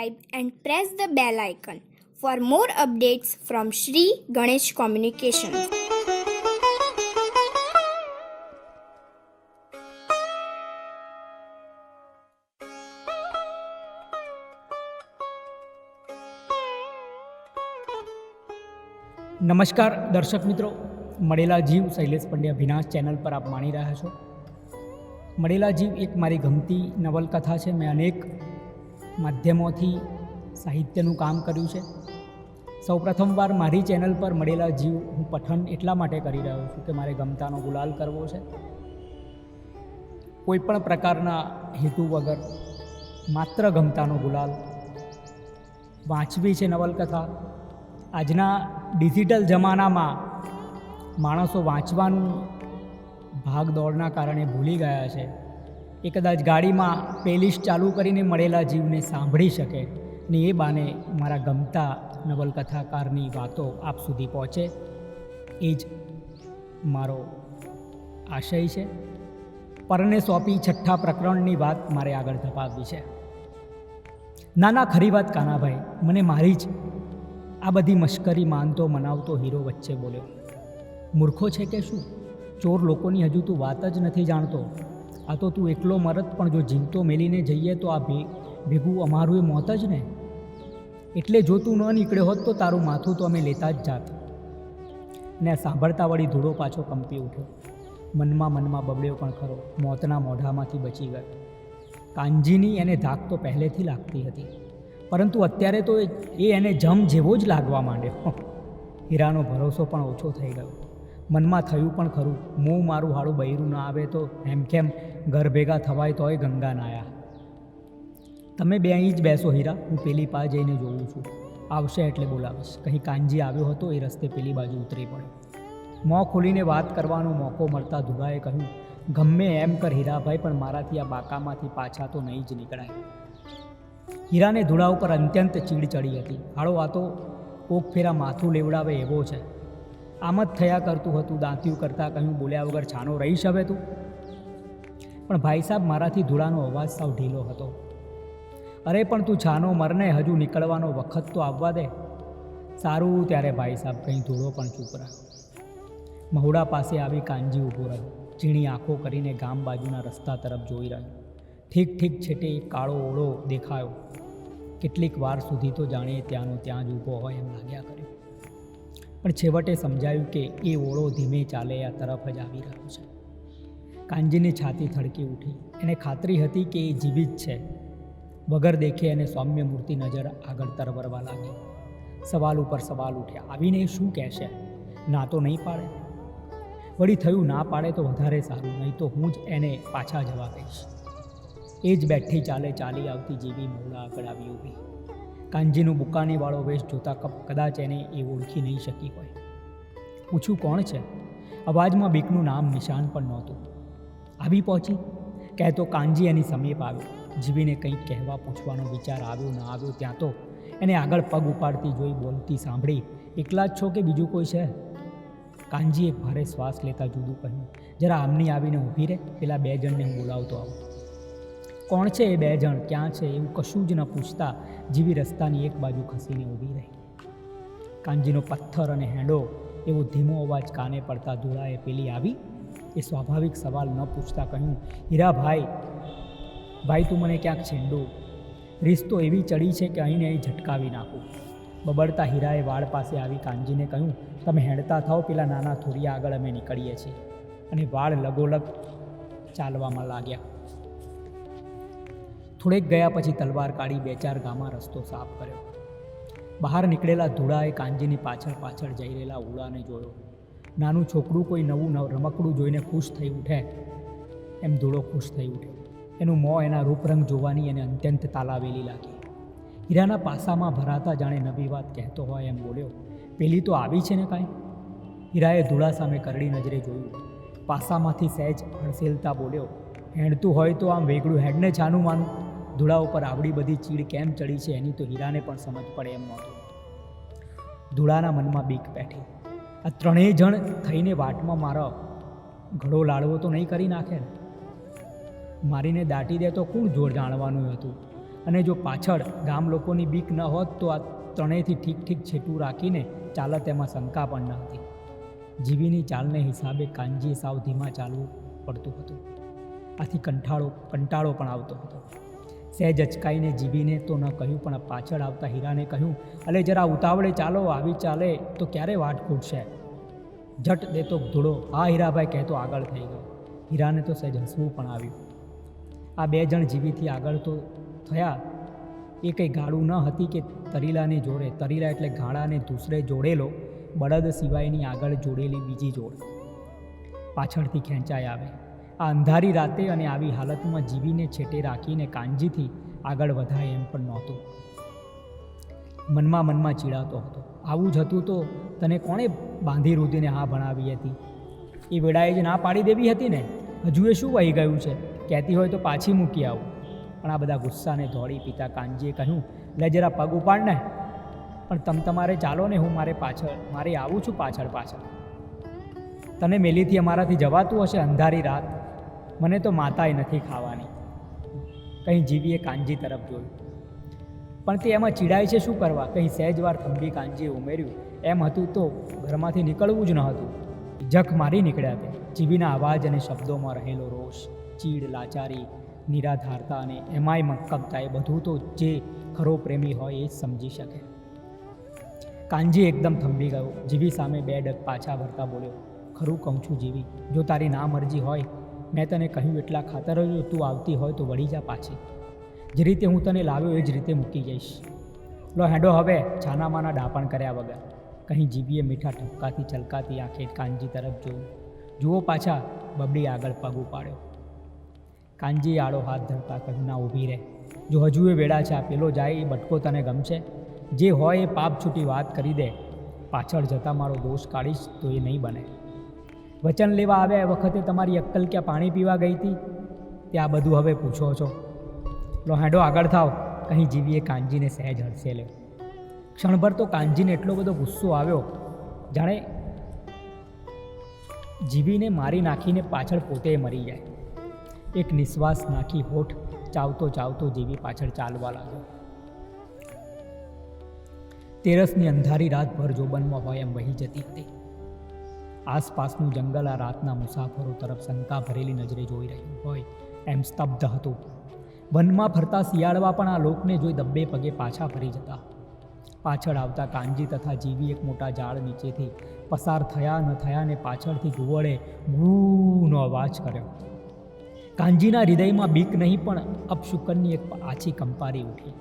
subscribe and press the bell icon for more updates from Shri Ganesh Communications. નમસ્કાર દર્શક મિત્રો મળેલા જીવ શૈલેષ પંડ્યા વિનાશ ચેનલ પર આપ માણી રહ્યા છો મળેલા જીવ એક મારી ગમતી નવલકથા છે મેં અનેક માધ્યમોથી સાહિત્યનું કામ કર્યું છે. સૌ પ્રથમવાર મારી ચેનલ પર મળેલા જીવ હું પઠન એટલા માટે કરી રહ્યો છું કે મારે ગમતાનો ગુલાલ કરવો છે. કોઈ પણ પ્રકારના હેતુ વગર માત્ર ગમતાનો ગુલાલ. વાંચવી છે નવલકથા. આજના ડિજિટલ જમાનામાં માણસો વાંચવાનું ભાગ દોડના કારણે ભૂલી ગયા છે. એ કદાચ ગાડીમાં પ્લેલિસ્ટ ચાલુ કરીને મળેલા જીવને સાંભળી શકે ને એ બાને મારા ગમતા નવલકથાકારની વાતો આપ સુધી પહોંચે. એ જ મારો આશય છે. પરને સોંપી છઠ્ઠા પ્રકરણની વાત મારે આગળ ધપાવવી છે. ના ના ખરી વાત કાનાભાઈ, મને મારી જ આ બધી મશ્કરી માનતો મનાવતો હીરો વચ્ચે બોલ્યો. મૂર્ખો છે કે શું? ચોર લોકોની હજુ તું વાત જ નથી જાણતો. આ તો તું એકલો મરત, પણ જો જીવતો મેલીને જઈએ તો આ ભેગું અમારું એ મોત જ ને? એટલે જો તું ન નીકળ્યો હોત તો તારું માથું તો અમે લેતા જ જાત. ને સાંભળતા વળી ધૂળો પાછો કંપી ઉઠ્યો. મનમાં મનમાં બબડ્યો પણ ખરો, મોતના મોઢામાંથી બચી ગયો. કાનજીની એને ધાક તો પહેલેથી લાગતી હતી. પરંતુ અત્યારે તો એ- એ એને જમ જેવો જ લાગવા માંડ્યો. હીરાનો ભરોસો પણ ઓછો થઈ ગયો. મનમાં થયું પણ ખરું, મું મારું હાડું બૈરું ના આવે તો એમ કેમ ઘર ભેગા થવાય તોય ગંગા નાયા તમે બે અહીં જ બેસો હીરા, હું પેલી પા જઈને જોઉં છું. આવશે એટલે બોલાવીશ. કંઈ કાંજી આવ્યો હતો એ રસ્તે પેલી બાજુ ઉતરી પડ્યો. મોં ખોલીને વાત કરવાનો મોકો મળતા ધુગાએ કહ્યું, ગમે એમ કર હીરાભાઈ, પણ મારાથી આ બાકામાંથી પાછા તો નહીં જ નીકળાય. હીરાને ધૂળા ઉપર અત્યંત ચીડ ચડી હતી. હાળો, આ તો ફેરા માથું લેવડાવે એવો છે. આમ જ થયા કરતું હતું. દાંતિયું કરતાં કહ્યું, બોલ્યા વગર છાનો રહીશ હવે તું? પણ ભાઈ સાહેબ મારાથી ધૂળાનો અવાજ સાવ ઢીલો હતો. અરે પણ તું છાનો મરને હજુ નીકળવાનો વખત તો આવવા દે. સારું ત્યારે ભાઈ સાહેબ કંઈ ધૂળો પણ ચૂપ રહ્યો મહુડા પાસે આવી કાંજી ઊભો રહ્યો. ઝીણી આંખો કરીને ગામ બાજુના રસ્તા તરફ જોઈ રહ્યો. ઠીક ઠીક છેટે કાળો ઓળો દેખાયો. કેટલીક વાર સુધી તો જાણે ત્યાંનો ત્યાં જ ઊભો હોય એમ લાગ્યા કર્યો પણ છેવટે સમજાયું કે એ ઓળો ધીમે ચાલે આ તરફ જ આવી રહ્યો છે. કાંજીની છાતી થડકી ઉઠી. એને ખાતરી હતી કે એ જીવિત છે. વગર દેખે એને સૌમ્ય મૂર્તિ નજર આગળ તરવરવા લાગી. સવાલ ઉપર સવાલ ઉઠ્યા. આવીને શું કહેશે? ના તો નહીં પાડે. વળી થયું ના પાડે તો વધારે સારું, નહીં તો હું જ એને પાછા જવા કહીશ એ જ બેઠી ચાલે ચાલી આવતી જેવી મોડા આગળ આવી ઊભી. કાંજીનું બુકાનીવાળો વેશ જોતા કદાચ એને એ ઓળખી નહીં શકી હોય. પૂછ્યું કોણ છે? અવાજમાં બીકનું નામ નિશાન પણ નહોતું. આવી પહોંચી? કહેતો કાનજી એની સમીપ આવ્યો જીવીને કંઈક કહેવા પૂછવાનો વિચાર આવ્યો ન આવ્યો ત્યાં તો એને આગળ પગ ઉપાડતી જોઈ બોલતી સાંભળી, એકલા જ છો કે બીજું કોઈ છે? કાનજીએ ભારે શ્વાસ લેતા જુદું કહ્યું, જરા આમની આવીને ઊભી રહે પેલા બે જણને હું બોલાવતો આવું. કોણ છે એ બે જણ? ક્યાં છે? એવું કશું જ ન પૂછતા જીવી રસ્તાની એક બાજુ ખસીને ઊભી રહી. કાનજીનો પથ્થર અને હેંડો એવો ધીમો અવાજ કાને પડતા ધોળાએ પેલી આવી? એ સ્વાભાવિક સવાલ ન પૂછતા કહ્યું હીરા ભાઈ ભાઈ તું મને ક્યાંક છેંડો? રીસ તો એવી ચડી છે કે અહીંને અહીં ઝટકાવી નાખું. બબડતા હીરાએ વાળ પાસે આવી કાંજીને કહ્યું, તમે હેડતા થાઓ, પેલા નાના થોરિયા આગળ અમે નીકળીએ છીએ. અને વાળ લગોલગ ચાલવામાં લાગ્યા. થોડેક ગયા પછી તલવાર કાઢી બે ચાર ગામમાં રસ્તો સાફ કર્યો. બહાર નીકળેલા ધૂળાએ કાંજીની પાછળ પાછળ જઈ રહેલા ઉડાને જોયો. નાનું છોકરું કોઈ નવું રમકડું જોઈને ખુશ થઈ ઉઠે. એમ ધૂળો ખુશ થઈ ઉઠે. એનું મોં એના રૂપરંગ જોવાની એને અત્યંત તાલાવેલી લાગી. હીરાના પાસામાં ભરાતા જાણે નવી વાત કહેતો હોય એમ બોલ્યો, પેલી તો આવી છે ને કાંઈ? હીરાએ ધૂળા સામે કરડી નજરે જોયું. પાસામાંથી સહેજ હડસેલતા બોલ્યો હેંડતું હોય તો આમ વેગળું હેડને છાનું માનું. ધૂળા ઉપર આવડી બધી ચીડ કેમ ચડી છે એની તો હીરાને પણ સમજ પડે એમ નહોતું. ધૂળાના મનમાં બીક બેઠી. આ ત્રણેય જણ થઈને વાટમાં મારો ઘડો લાડવો તો નહીં કરી નાખે ને. મારીને દાટી દે તો કોણ જોર જાણવાનું હતું? અને જો પાછળ ગામ લોકોની બીક ન હોત તો આ ત્રણેયથી ઠીક ઠીક છેટું રાખીને ચાલત એમાં શંકા પણ ન હતી. જીવીની ચાલને હિસાબે કાનજીએ સાવ ધીમા ચાલવું પડતું હતું. આથી કંટાળો કંટાળો પણ આવતો હતો. સહેજ અચકાઈને જીવીને તો ન કહ્યું, પણ પાછળ આવતા હીરાને કહ્યું, અલે જરા ઉતાવળે ચાલો, આવી ચાલે તો ક્યારે વાટ ખૂટશે? જટ દેતો ધૂળો, હા હીરાભાઈ, કહેતો આગળ થઈ ગયો. હીરાને તો સહેજ હસવું પણ આવ્યું. આ બે જણ જીવીથી આગળ તો થયા. એ કંઈ ગાળું ન હતી કે તરીલાને જોડે, તરીલા એટલે ગાળાને દૂસરે જોડેલો, બળદ સિવાયની આગળ જોડેલી બીજી જોડ. પાછળથી ખેંચાઈ આવે. આ અંધારી રાતે અને આવી હાલતમાં જીવીને છેટે રાખીને કાંજીથી આગળ વધાય એમ પણ નહોતું. મનમાં મનમાં ચીડાતો હતો. આવું જ હતું તો તને કોણે બાંધી રૂધીને હા ભણાવી હતી? એ વેળાએ જ ના પાડી દેવી હતી ને? હજુ એ શું વહી ગયું છે? કહેતી હોય તો પાછી મૂકી આવું. પણ આ બધા ગુસ્સાને ધોળી પિતા કાનજીએ કહ્યું, લે જરા પગ ઉપાડ ને. પણ તમ તમારે ચાલો ને, હું મારે પાછળ, મારે આવું છું પાછળ પાછળ. તને મેલીથી અમારાથી જવાતું હશે અંધારી રાત. મને તો માતાએ નથી ખાવાની. કંઈ જીવીએ કાનજી તરફ જોયું. પણ તે એમાં ચીડાય છે શું કરવા? કંઈ સહેજવાર થંભી કાનજીએ ઉમેર્યું. એમ હતું તો ઘરમાંથી નીકળવું જ ન હતું. જખ મારી નીકળ્યા તે. જીવીના અવાજ અને શબ્દોમાં રહેલો રોષ, ચીડ, લાચારી, નિરાધારતા અને એમાંય મક્કમતા એ બધું તો જે ખરો પ્રેમી હોય એ સમજી શકે. કાનજી એકદમ થંભી ગયો. જીવી સામે બે ડગ પાછા ભરતા બોલ્યો, ખરું કહું છું જીવી જો તારી ના મરજી હોય મેં તને કહ્યું, એટલા ખાતર જો તું આવતી હોય તો વળી જા પાછી. જે રીતે હું તને લાવ્યો, એ જ રીતે મૂકી જઈશ. લો, હેડો હવે છાનામાના ડાપણ કર્યા વગર. કંઈ જીભીએ મીઠા ઠપકાથી ચલકાતી આંખે કાનજી તરફ જોયું. જુઓ પાછા, બબડી આગળ પગ ઉપાડ્યો. કાનજી આડો હાથ ધરતા કહ્યું, ના, ઊભી રહે. જો હજુ એ વેળા છે, આ પેલો જાય, એ બટકો તને ગમશે. જે હોય એ પાપ છૂટી વાત કરી દે. પાછળ જતાં મારો દોષ કાઢીશ તો એ નહીં બને. વચન લેવા આવ્યા એ વખતે તમારી અક્કલ ક્યાં પાણી પીવા ગઈ હતી? તે આ બધું હવે પૂછો છો. લો હેડો, આગળ થાવ કંઈ જીવીએ કાનજીને સહેજ હડસે લ્યો ક્ષણભર તો કાનજીને એટલો બધો ગુસ્સો આવ્યો. જાણે જીવીને મારી નાખીને પાછળ પોતે મરી જાય. એક નિશ્વાસ નાખી હોઠ ચાવતો ચાવતો જીવી પાછળ ચાલવા લાગ્યો. તેરસની અંધારી રાત ભર જોબનમાં હોય એમ વહી જતી હતી. આસપાસનું જંગલ આ રાતના મુસાફરો તરફ શંકા ભરેલી નજરે જોઈ રહ્યું હોય એમ સ્તબ્ધ હતું. વનમાં ફરતા શિયાળવા પણ આ લોકને જોઈ દબ્બે પગે પાછા ફરી જતા. પાછળ આવતા કાનજી તથા જીવી એક મોટા ઝાડ નીચેથી પસાર થયા ન થયા ને પાછળથી ગુવળે ગુનો અવાજ કર્યો. કાનજીના હૃદયમાં બીક નહીં પણ અપશુકનની એક આછી કંપારી ઉઠી.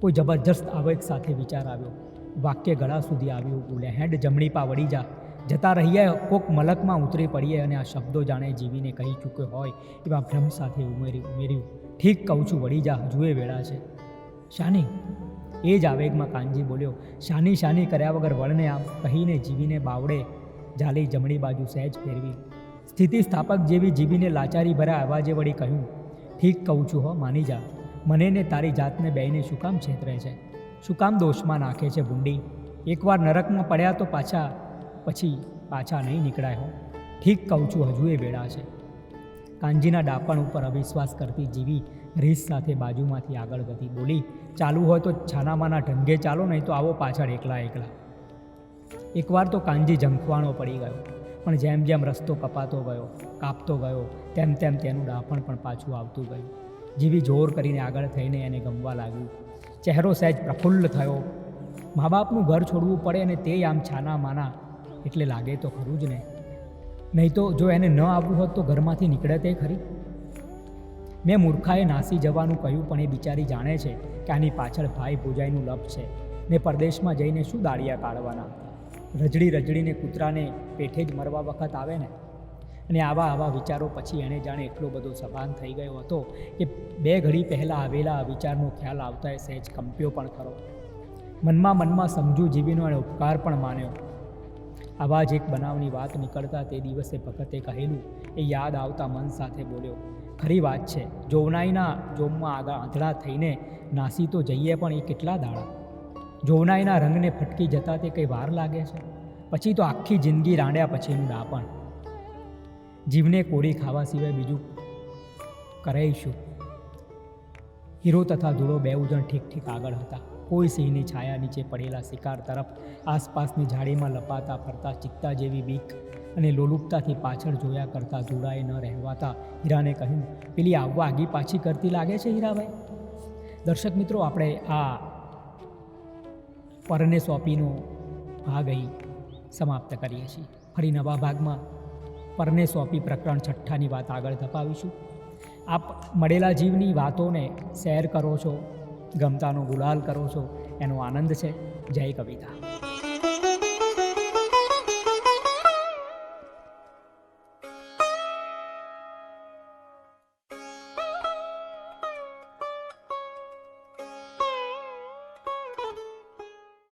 કોઈ જબરજસ્ત આવેગ સાથે વિચાર આવ્યો. વાક્ય ગળા સુધી આવ્યું, બોલે, હેડ, જમણી પા વળી જા. જતા રહીએ, કોક મલકમાં ઉતરી પડીએ અને આ શબ્દો જાણે જીવીને કહી ચૂક્યો હોય એવા ભ્રમ સાથે ઉમેરી, ઉમેર્યું. ઠીક કહું છું, વળી જા, જુએ વેળા છે. શાની? એ જ આવેગમાં કાનજી બોલ્યો, શાની શાની કર્યા વગર વળને આમ કહીને જીવીને બાવડે. જાલી જમણી બાજુ સહેજ ફેરવી. સ્થિતિ સ્થાપક જેવી જીવીને લાચારી ભરા અવાજે વળી કહ્યું, ઠીક કહું છું હો, માની જા. મને ને તારી જાતને બેને શું કામ છેતરે છે? શું કામ દોષમાં નાખે છે ભૂંડી? એકવાર નરકમાં પડ્યા તો પાછા, પછી પાછા નહીં નીકળાય હો. ઠીક કહું છું, હજુ એ વેળા છે. કાનજીના ડાપણ ઉપર અવિશ્વાસ કરતી જીવી રીસ સાથે બાજુમાંથી આગળ વધી બોલી, ચાલુ હોય તો છાનામાના ઢંગે ચાલો, નહીં તો આવો પાછળ એકલા એકલા. એકવાર તો કાનજી ઝંખવાણો પડી ગયો, પણ જેમ જેમ રસ્તો કપાતો ગયો, કાપતો ગયો, તેમ તેમ તેનું ડાપણ પણ પાછું આવતું ગયું. જીવી જોર કરીને આગળ થઈને એને ગમવા લાગ્યું. ચહેરો સહેજ પ્રફુલ્લ થયો. મા બાપનું ઘર છોડવું પડે અને તે આમ છાના માના એટલે લાગે તો ખરું જ ને. નહીં તો જો એને ન આવવું હોત તો ઘરમાંથી નીકળે તે ખરી? મેં મૂર્ખાએ નાસી જવાનું કહ્યું, પણ એ બિચારી જાણે છે કે આની પાછળ ભાઈ ભોજાઈનું લપ છે. ને પરદેશમાં જઈને શું દાળિયા કાઢવાના? રજડી રજડીને કૂતરાને પેઠે જ મરવા વખત આવે ને? અને આવા આવા વિચારો પછી એણે જાણે એટલો બધો સભાન થઈ ગયો હતો કે બે ઘડી પહેલાં આવેલા વિચારનો ખ્યાલ આવતા એ સહેજ કંપ્યો પણ ખરો. મનમાં મનમાં સમજુ જીવીનો એણે ઉપકાર પણ માન્યો. આવા જ એક બનાવની વાત નીકળતા તે દિવસે ભગતે કહેલું, એ યાદ આવતા મન સાથે બોલ્યો, ખરી વાત છે, જોવનાઈના જોમમાં આગળ આંધળા થઈને નાસી તો જઈએ પણ એ કેટલા દાડા. જોવનાઈના રંગને ફટકી જતા તે કંઈ વાર લાગે છે? પછી તો આખી જિંદગી રાંડ્યા પછીનું ડાપણ. જીવને કોરી ખાવા સિવાય બીજું કરાઈશું હીરો તથા ધૂળો બે ઉજણ ઠીક ઠીક આગળ હતા. કોઈ સિંહની છાયા નીચે પડેલા શિકાર તરફ આસપાસની ઝાડીમાં લપાતા, ફરતા, ચિત્તા જેવી બીક અને લોલુપતાથી પાછળ જોયા કરતા ધૂળાએ ન રહેવાતા હીરાને કહ્યું, પેલી આવવા આગી પાછી કરતી લાગે છે હીરાભાઈ? દર્શક મિત્રો, આપણે આ પરને સોંપીનો ભાગ અહીં સમાપ્ત કરીએ છીએ. ફરી નવા ભાગમાં પરને સોંપી પ્રકરણ છઠ્ઠાની વાત આગળ ધપાવીશું. આપ મળેલા જીવની વાતોને શેર કરો છો, ગમતાનો ગુલાલ કરો છો, એનો આનંદ છે. જય કવિતા.